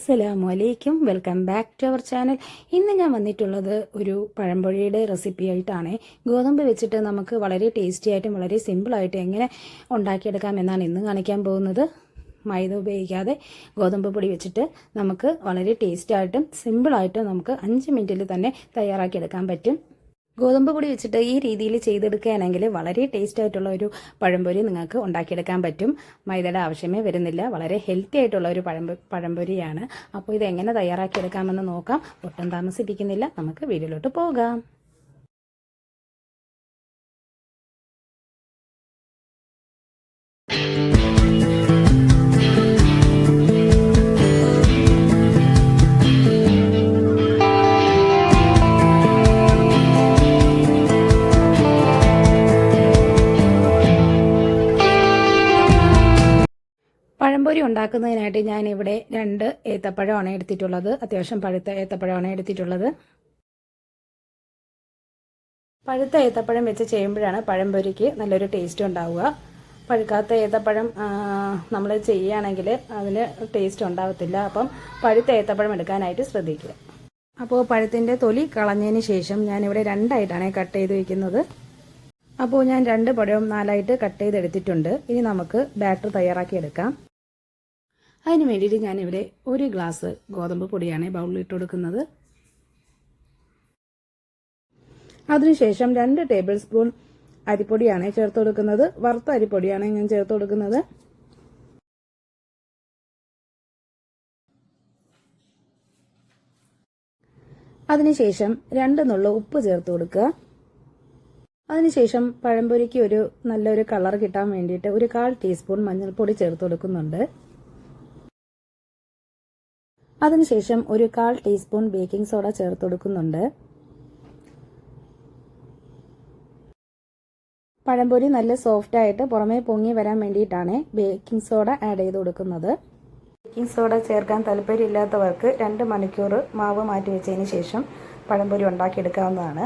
അസ്സലാമു അലൈക്കും welcome back to our channel. ഇന്ന് ഞാൻ വന്നിട്ടുള്ളത് ഒരു പഴംപൊഴിയുടെ റെസിപ്പി ആയിട്ടാണ്. ഗോതമ്പ് വെച്ചിട്ട് നമുക്ക് വളരെ ടേസ്റ്റി ആയിട്ടും വളരെ സിമ്പിളായിട്ടും എങ്ങനെ ഉണ്ടാക്കിയെടുക്കാം എന്നാണ് ഇന്ന് കാണിക്കാൻ പോകുന്നത്. മൈദ ഉപയോഗിക്കാതെ ഗോതമ്പ് പൊടി വെച്ചിട്ട് നമുക്ക് വളരെ ടേസ്റ്റി ആയിട്ടും സിമ്പിളായിട്ടും നമുക്ക് അഞ്ച് മിനിറ്റിൽ തന്നെ തയ്യാറാക്കിയെടുക്കാൻ പറ്റും. ഗോതമ്പ് പൊടി വെച്ചിട്ട് ഈ രീതിയിൽ ചെയ്തെടുക്കുകയാണെങ്കിൽ വളരെ ടേസ്റ്റ് ആയിട്ടുള്ള ഒരു പഴംപൊരി നിങ്ങൾക്ക് ഉണ്ടാക്കിയെടുക്കാൻ പറ്റും. മൈദയുടെ ആവശ്യമേ വരുന്നില്ല. വളരെ ഹെൽത്തി ആയിട്ടുള്ള ഒരു പഴംപൊ പഴംപൊരിയാണ്. അപ്പോൾ ഇത് എങ്ങനെ തയ്യാറാക്കിയെടുക്കാമെന്ന് നോക്കാം. ഒട്ടും താമസിപ്പിക്കുന്നില്ല. നമുക്ക് വീഡിയോയിലോട്ട് പോകാം. പഴംപൊരി ഉണ്ടാക്കുന്നതിനായിട്ട് ഞാനിവിടെ രണ്ട് ഏത്തപ്പഴമാണ് എടുത്തിട്ടുള്ളത്. അത്യാവശ്യം പഴുത്ത ഏത്തപ്പഴമാണ് എടുത്തിട്ടുള്ളത്. പഴുത്ത ഏത്തപ്പഴം വെച്ച് ചെയ്യുമ്പോഴാണ് പഴംപൊരിക്ക് നല്ലൊരു ടേസ്റ്റ് ഉണ്ടാവുക. പഴുക്കാത്ത ഏത്തപ്പഴം നമ്മൾ ചെയ്യുകയാണെങ്കിൽ അതിന് ടേസ്റ്റ് ഉണ്ടാവത്തില്ല. അപ്പം പഴുത്ത ഏത്തപ്പഴം എടുക്കാനായിട്ട് ശ്രദ്ധിക്കുക. അപ്പോൾ പഴത്തിന്റെ തൊലി കളഞ്ഞതിന് ശേഷം ഞാനിവിടെ രണ്ടായിട്ടാണ് കട്ട് ചെയ്ത് വയ്ക്കുന്നത് അപ്പോൾ ഞാൻ രണ്ട് പഴവും നാലായിട്ട് കട്ട് ചെയ്തെടുത്തിട്ടുണ്ട്. ഇനി നമുക്ക് ബാറ്റർ തയ്യാറാക്കി എടുക്കാം. അതിന് വേണ്ടിയിട്ട് ഞാനിവിടെ ഒരു ഗ്ലാസ് ഗോതമ്പ് പൊടിയാണ് ബൗളിൽ ഇട്ട് കൊടുക്കുന്നത്. അതിനുശേഷം രണ്ട് ടേബിൾ സ്പൂൺ അരിപ്പൊടിയാണ് ചേർത്ത് കൊടുക്കുന്നത്. വറുത്ത അരിപ്പൊടിയാണ് ഞാൻ ചേർത്ത് കൊടുക്കുന്നത്. അതിനുശേഷം രണ്ട് നുള്ള ഉപ്പ് ചേർത്ത് കൊടുക്കുക. അതിനുശേഷം പഴംപൊരിക്ക് ഒരു നല്ലൊരു കളർ കിട്ടാൻ വേണ്ടിയിട്ട് ഒരു കാൽ ടീസ്പൂൺ മഞ്ഞൾപ്പൊടി ചേർത്ത് കൊടുക്കുന്നുണ്ട്. അതിനുശേഷം ഒരു കാൽ ടീസ്പൂൺ ബേക്കിംഗ് സോഡ ചേർത്ത് കൊടുക്കുന്നുണ്ട്. പഴംപൊരി നല്ല സോഫ്റ്റ് ആയിട്ട് പുറമേ പൊങ്ങി വരാൻ വേണ്ടിയിട്ടാണ് ബേക്കിംഗ് സോഡ ആഡ് ചെയ്ത് കൊടുക്കുന്നത്. ബേക്കിംഗ് സോഡ ചേർക്കാൻ താല്പര്യമില്ലാത്തവർക്ക് രണ്ട് മണിക്കൂർ മാവ് മാറ്റി വെച്ചതിന് ശേഷം പഴംപൊരി ഉണ്ടാക്കിയെടുക്കാവുന്നതാണ്.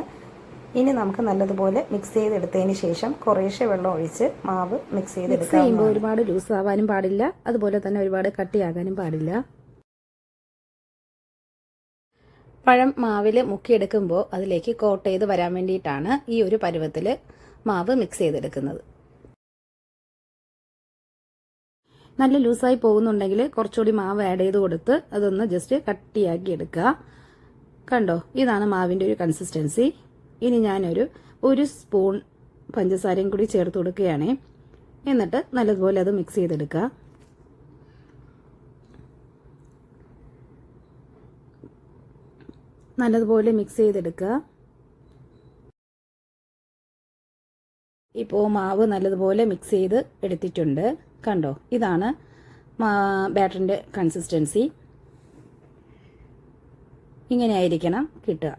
ഇനി നമുക്ക് നല്ലതുപോലെ മിക്സ് ചെയ്തെടുത്തതിന് ശേഷം കുറേശ്ശെ വെള്ളം ഒഴിച്ച് മാവ് മിക്സ് ചെയ്തെടുക്കാം ചെയ്യുമ്പോൾ ഒരുപാട് ലൂസ് ആവാനും പാടില്ല. അതുപോലെ തന്നെ ഒരുപാട് കട്ടിയാകാനും പാടില്ല. പഴം മാവിൽ മുക്കിയെടുക്കുമ്പോൾ അതിലേക്ക് കോട്ട് ചെയ്ത് വരാൻ വേണ്ടിയിട്ടാണ് ഈ ഒരു പരുവത്തിൽ മാവ് മിക്സ് ചെയ്തെടുക്കുന്നത്. നല്ല ലൂസായി പോകുന്നുണ്ടെങ്കിൽ കുറച്ചുകൂടി മാവ് ആഡ് ചെയ്ത് കൊടുത്ത് അതൊന്ന് ജസ്റ്റ് കട്ടിയാക്കി എടുക്കുക. കണ്ടോ? ഇതാണ് മാവിന്റെ ഒരു കൺസിസ്റ്റൻസി ഇനി ഞാനൊരു ഒരു സ്പൂൺ പഞ്ചസാരയും കൂടി ചേർത്ത് കൊടുക്കുകയാണ്. എന്നിട്ട് നല്ലതുപോലെ അത് മിക്സ് ചെയ്തെടുക്കുക. നല്ലതുപോലെ മിക്സ് ചെയ്തെടുക്കുക. ഇപ്പോൾ മാവ് നല്ലതുപോലെ മിക്സ് ചെയ്ത് എടുത്തിട്ടുണ്ട്. കണ്ടോ? ഇതാണ് ബാറ്ററിന്റെ കൺസിസ്റ്റൻസി ഇങ്ങനെ ആയിരിക്കണം കിട്ടുക.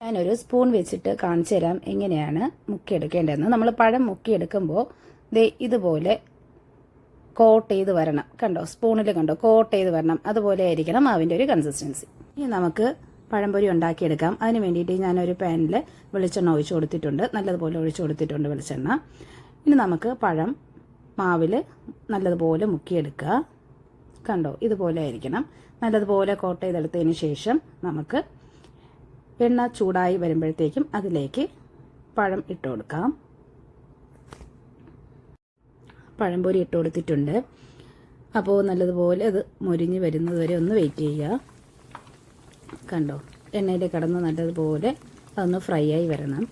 ഞാനൊരു സ്പൂൺ വെച്ചിട്ട് കാണിച്ചു തരാം എങ്ങനെയാണ് മുക്കിയെടുക്കേണ്ടതെന്ന്. നമ്മൾ പഴം മുക്കിയെടുക്കുമ്പോൾ ഇതുപോലെ കോട്ട് ചെയ്ത് വരണം. കണ്ടോ? സ്പൂണിൽ കണ്ടോ? കോട്ട് ചെയ്ത് വരണം. അതുപോലെ ആയിരിക്കണം മാവിന്റെ ഒരു കൺസിസ്റ്റൻസി ഇനി നമുക്ക് പഴംപൊരി ഉണ്ടാക്കിയെടുക്കാം. അതിന് വേണ്ടിയിട്ട് ഞാനൊരു പാനിൽ വെളിച്ചെണ്ണ ഒഴിച്ചു കൊടുത്തിട്ടുണ്ട്. നല്ലതുപോലെ ഒഴിച്ചു കൊടുത്തിട്ടുണ്ട് വെളിച്ചെണ്ണ. ഇനി നമുക്ക് പഴം മാവിൽ നല്ലതുപോലെ മുക്കിയെടുക്കുക. കണ്ടോ? ഇതുപോലെ ആയിരിക്കണം. നല്ലതുപോലെ കോട്ട് ചെയ്തെടുത്തതിന് ശേഷം നമുക്ക് എണ്ണ ചൂടായി വരുമ്പോഴത്തേക്കും അതിലേക്ക് പഴം ഇട്ട് കൊടുക്കാം. പഴംപൊരി ഇട്ട് കൊടുത്തിട്ടുണ്ട്. അപ്പോൾ നല്ലതുപോലെ അത് മൊരിഞ്ഞ് വരുന്നത് വരെ ഒന്ന് വെയിറ്റ് ചെയ്യുക. കണ്ടോ? എണ്ണയിൽ കടന്ന് നല്ലതുപോലെ അതൊന്ന് ഫ്രൈ ആയി വരണം.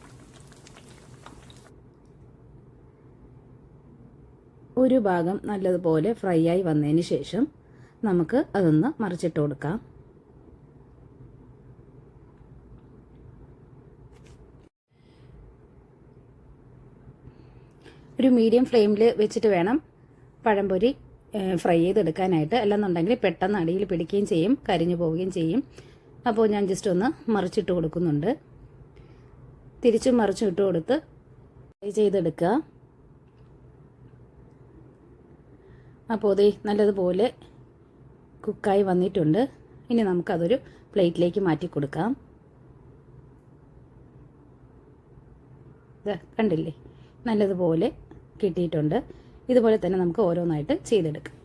ഒരു ഭാഗം നല്ലതുപോലെ ഫ്രൈ ആയി വന്നതിന് ശേഷം നമുക്ക് അതൊന്ന് മറിച്ചിട്ട് കൊടുക്കാം. ഒരു മീഡിയം ഫ്ലെയിമിൽ വെച്ചിട്ട് വേണം പഴംപൊരി ഫ്രൈ ചെയ്തെടുക്കാനായിട്ട്. അല്ലെന്നുണ്ടെങ്കിൽ പെട്ടെന്ന് അടിയിൽ പിടിക്കുകയും ചെയ്യും കരിഞ്ഞു പോവുകയും ചെയ്യും. അപ്പോൾ ഞാൻ ജസ്റ്റ് ഒന്ന് മറിച്ചിട്ട് കൊടുക്കുന്നുണ്ട്. തിരിച്ചും മറിച്ചും ഇട്ട് കൊടുത്ത് ഫ്രൈ ചെയ്തെടുക്കുക. അപ്പോൾ അതേ നല്ലതുപോലെ കുക്കായി വന്നിട്ടുണ്ട്. ഇനി നമുക്കതൊരു പ്ലേറ്റിലേക്ക് മാറ്റി കൊടുക്കാം. കണ്ടില്ലേ? നല്ലതുപോലെ കിട്ടിയിട്ടുണ്ട്. ഇതുപോലെ തന്നെ നമുക്ക് ഓരോന്നായിട്ട് ചെയ്തെടുക്കാം.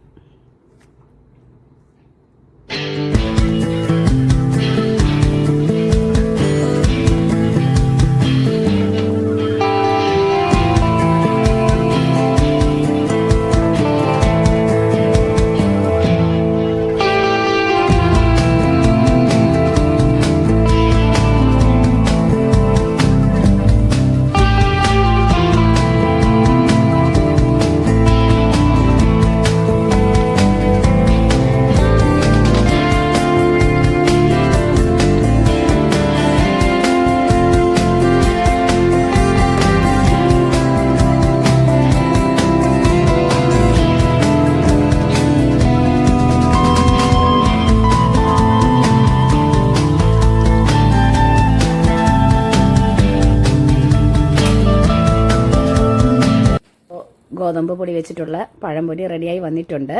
ഗോതമ്പ് പൊടി വെച്ചിട്ടുള്ള പഴംപൊരി റെഡിയായി വന്നിട്ടുണ്ട്.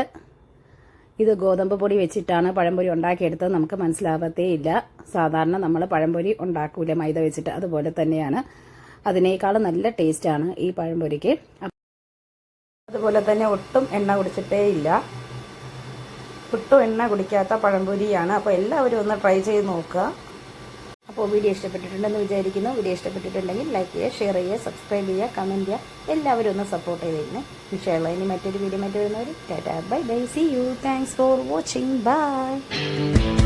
ഇത് ഗോതമ്പ് പൊടി വെച്ചിട്ടാണ് പഴംപൊരി ഉണ്ടാക്കിയെടുത്തത്. നമുക്ക് മനസ്സിലാവത്തേ ഇല്ല. സാധാരണ നമ്മൾ പഴംപൊരി ഉണ്ടാക്കൂല മൈദ വെച്ചിട്ട്. അതുപോലെ തന്നെയാണ്. അതിനേക്കാളും നല്ല ടേസ്റ്റാണ് ഈ പഴംപൊരിക്ക്. അതുപോലെ തന്നെ ഒട്ടും എണ്ണ കുടിച്ചിട്ടേ ഇല്ല. ഒട്ടും എണ്ണ കുടിക്കാത്ത പഴംപൊരിയാണ്. അപ്പോൾ എല്ലാവരും ഒന്ന് ട്രൈ ചെയ്ത് നോക്കുക. അപ്പോൾ വീഡിയോ ഇഷ്ടപ്പെട്ടിട്ടുണ്ടെന്ന് വിചാരിക്കുന്നു. വീഡിയോ ഇഷ്ടപ്പെട്ടിട്ടുണ്ടെങ്കിൽ ലൈക്ക് ചെയ്യുക ഷെയർ ചെയ്യുക സബ്സ്ക്രൈബ് ചെയ്യുക കമന്റ് ചെയ്യുക. എല്ലാവരും ഒന്ന് സപ്പോർട്ട് ചെയ്തിരുന്നേ വിഷയമുള്ള ഇനി മറ്റൊരു വീഡിയോ മറ്റു വരുന്നവർ tata bye bye see you thanks for watching bye